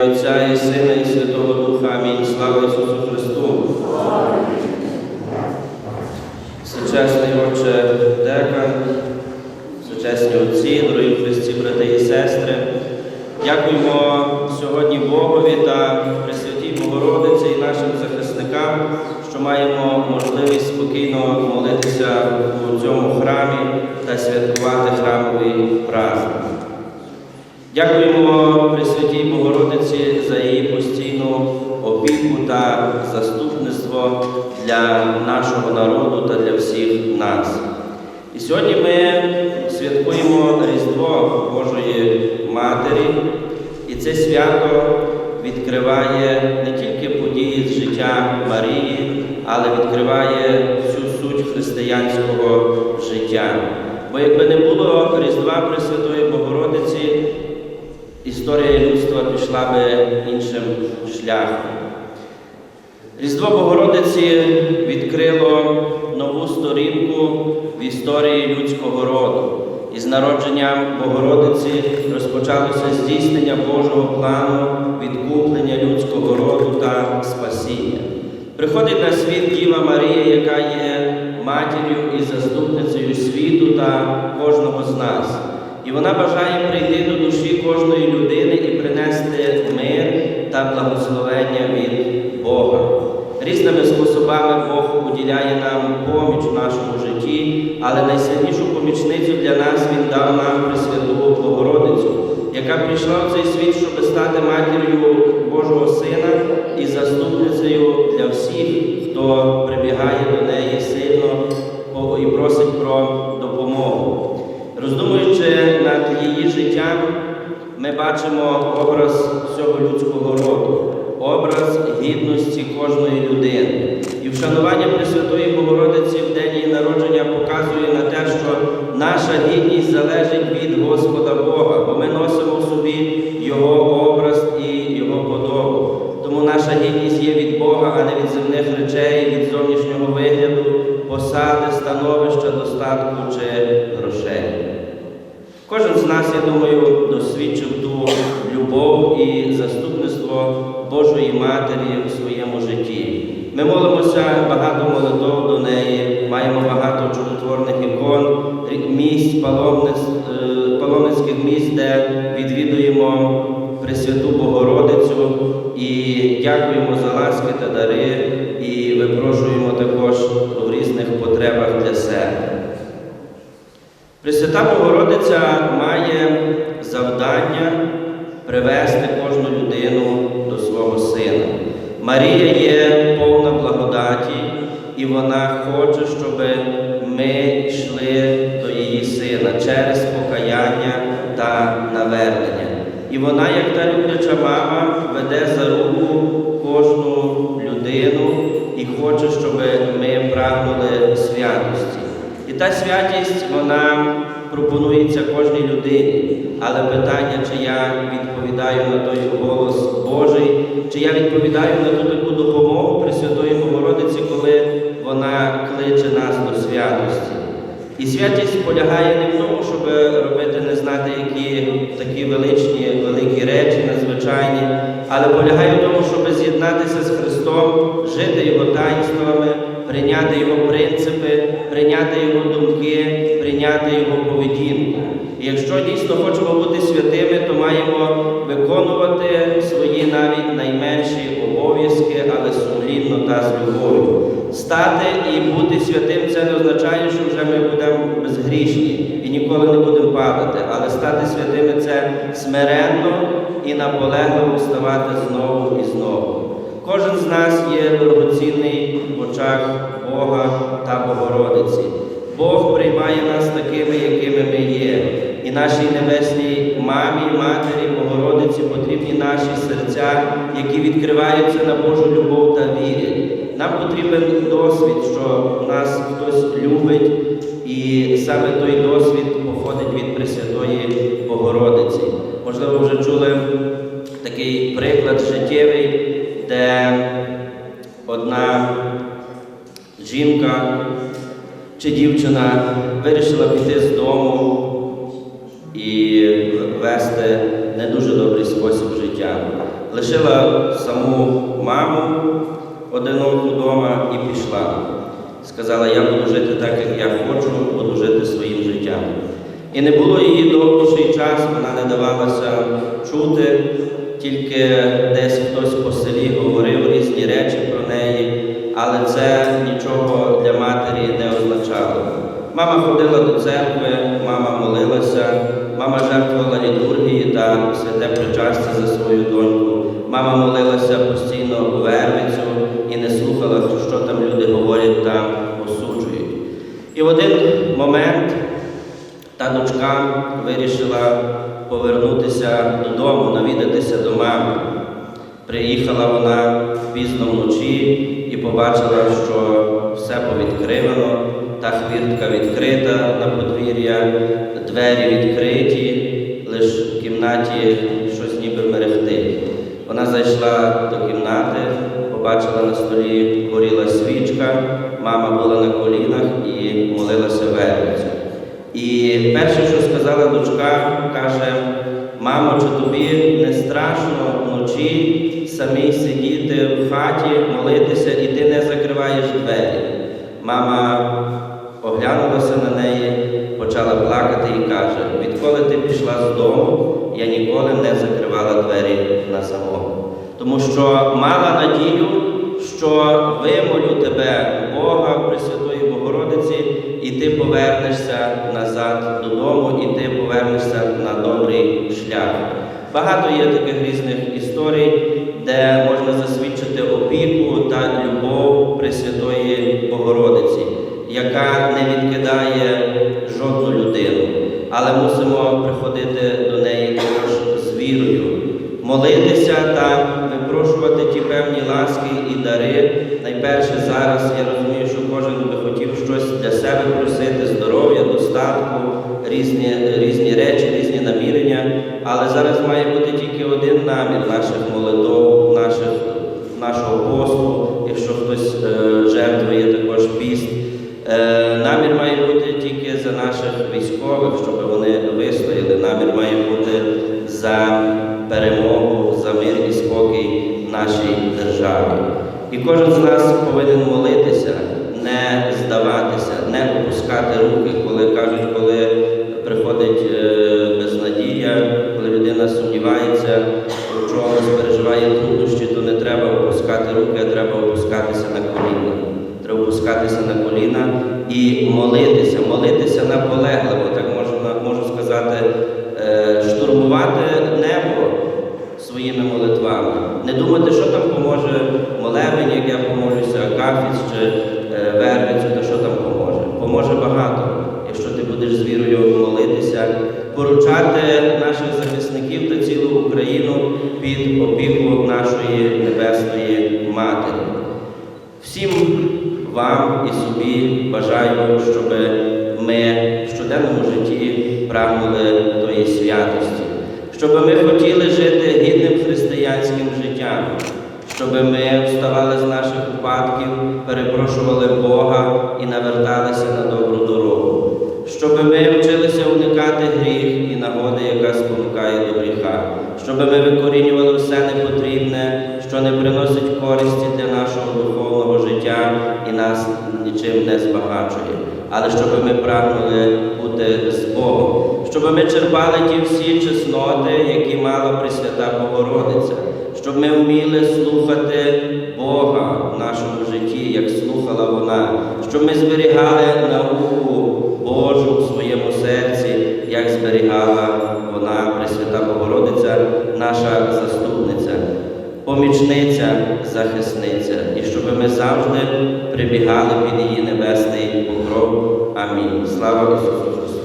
Отця і Сина, і Святого Духа. Амінь. Слава Ісусу Христу. Сучасний Отче Декан, сучасні отці, дорогі Христі, брати і сестри. Дякуємо сьогодні Богові та Пресвятій Богородиці і нашим захисникам, що маємо можливість спокійно молитися у цьому храмі та святкувати храмовий праздник. Дякуємо Пресвятій Богородиці за її постійну опіку та заступництво для нашого народу та для всіх нас. І сьогодні ми святкуємо Різдво Божої Матері, і це свято відкриває не тільки події з життя Марії, але відкриває всю суть християнського життя. Бо якби не було Різдва Пресвятої Богородиці, історія людства пішла би іншим шляхом. Різдво Богородиці відкрило нову сторінку в історії людського роду. Із народженням Богородиці розпочалося здійснення Божого плану відкуплення людського роду та спасіння. Приходить на світ Діва Марія, яка є матір'ю і заступницею світу та кожного з нас. І вона бажає прийти до душі кожної людини і принести мир та благословення від Бога. Різними способами Бог уділяє нам поміч в нашому житті, але найсильнішу помічницю для нас Він дав нам Пресвяту Богородицю, яка прийшла в цей світ, щоб стати матір'ю Божого Сина Вшанування Пресвятої Богородиці в день її народження показує на те, що наша гідність залежить від Господа Бога, бо ми носимо в собі Його образ і Його подобу. Тому наша гідність є від Бога, а не від земних речей, від зовнішнього вигляду, посади, становища, достатку чи грошей. Кожен з нас, я думаю, досвідчив ту любов і заступництво Божої Матері у своєму житті. Ми молимося багато молитов до неї, маємо багато чудотворних ікон, місць, е, паломницьких місць, де відвідуємо Пресвяту Богородицю і дякуємо за ласки та дари, і випрошуємо також у різних потребах для себе. Пресвята Богородиця має завдання привести кожну людину до свого сина. Марія є і вона хоче, щоб ми йшли до її сина через покаяння та навернення. І вона, як та любляча мама, веде за руку кожну людину і хоче, щоб ми прагнули святості. І та святість, вона пропонується кожній людині. Але питання, чи я відповідаю на той голос Божий, чи я відповідаю на ту І святість полягає не в тому, щоб робити не знати, які такі величні, великі речі, надзвичайні, але полягає в тому, щоб з'єднатися з Христом, жити Його таїнствами, прийняти Його принципи, прийняти Його думки, прийняти Його поведінку. І якщо дійсно хочемо бути святими, то маємо виконувати свої навіть найменші обов'язки, але сумлінно та з любов'ю. Стати і бути святим це не означає, що вже ми будемо безгрішні і ніколи не будемо падати. Але стати святими це смиренно і наполегливо вставати знову і знову. Кожен з нас є дорогоцінний в очах Бога та Богородиці. Бог приймає нас такими, якими ми є. І нашій небесній мамі, матері, Богородиці потрібні наші серця, які відкриваються на Божу любов та вірять. Нам потрібен досвід, що нас хтось любить, і саме той досвід походить від Пресвятої Богородиці. Можливо, вже чули такий приклад життєвий, де одна жінка чи дівчина вирішила піти з дому і вести не дуже добрий спосіб життя. лишила саму маму одиноку вдома і пішла. Сказала, я буду жити так, як я хочу, буду жити своїм життям. І не було її довгіший час, вона не давалася чути, тільки десь хтось по селі говорив різні речі про неї, але це нічого для матері не означало. Мама ходила до церкви, мама молилася, мама жертвувала літургії та святе причастя за свою доньку. Мама молилася постійно у вервицю І в один момент та дочка вирішила повернутися додому, навідатися до мами. Приїхала вона пізно вночі і побачила, що все повідкривано, та хвіртка відкрита на подвір'я, двері відкриті, лише в кімнаті щось ніби мерехтить. Вона зайшла до кімнати, побачила на столі горіла свічка, мама була на колінах і молилася вервицю. І перше, що сказала дочка, каже: мамо, чи тобі не страшно вночі самій сидіти в хаті, молитися, і ти не закриваєш двері. Мама оглянулася на неї, почала плакати і каже: відколи ти пішла з дому, я ніколи не закривала двері на замок. Тому що мала надію, що вимолю тебе Бога Пресвятої Богородиці, і ти повернешся назад додому, і ти повернешся на добрий шлях. Багато є таких різних історій, де можна засвідчити опіку та любов різні, різні речі, різні намірення. Але зараз має бути тільки один намір наших молитов, наших, нашого посту, якщо хтось е, жертвує також піст. Е, намір має бути тільки за наших військових, щоб вони вистояли. Намір має бути за перемогу, за мир і спокій нашій державі. І кожен з нас повинен молитися, не здаватися, не опускати руки, коли кажуть, коли приходить е, безнадія, коли людина сумнівається у чомусь, переживає труднощі, то не треба опускати руки, а треба опускатися на коліна. Треба опускатися на коліна і молитися, молитися наполегливо, так можна, можу сказати, е, штурмувати небо своїми молитвами. Не думати, що там поможе молебень, як я помолюся, кафіс чи е, вервицю, то що там поможе. Поможе багато, якщо ти будеш з вірою молитися, поручати наших захисників та цілу Україну під опіку нашої Небесної Матері. Всім вам і собі бажаю, щоб ми в щоденному житті прагнули тої святості, щоб ми хотіли жити гідним християнським життям, щоб ми вставали з наших упадків, збагачує, але щоб ми прагнули бути з Богом, щоб ми черпали ті всі чесноти, які мала Пресвята Богородиця, щоб ми вміли слухати Бога в нашому житті, як слухала вона, щоб ми зберігали науку Божу в своєму серці, як зберігала вона, Пресвята Богородиця, наша заступниця, помічниця, захисниця, і щоб ми завжди прибігали під її небесний покров. Амінь. Слава Ісусу Христу!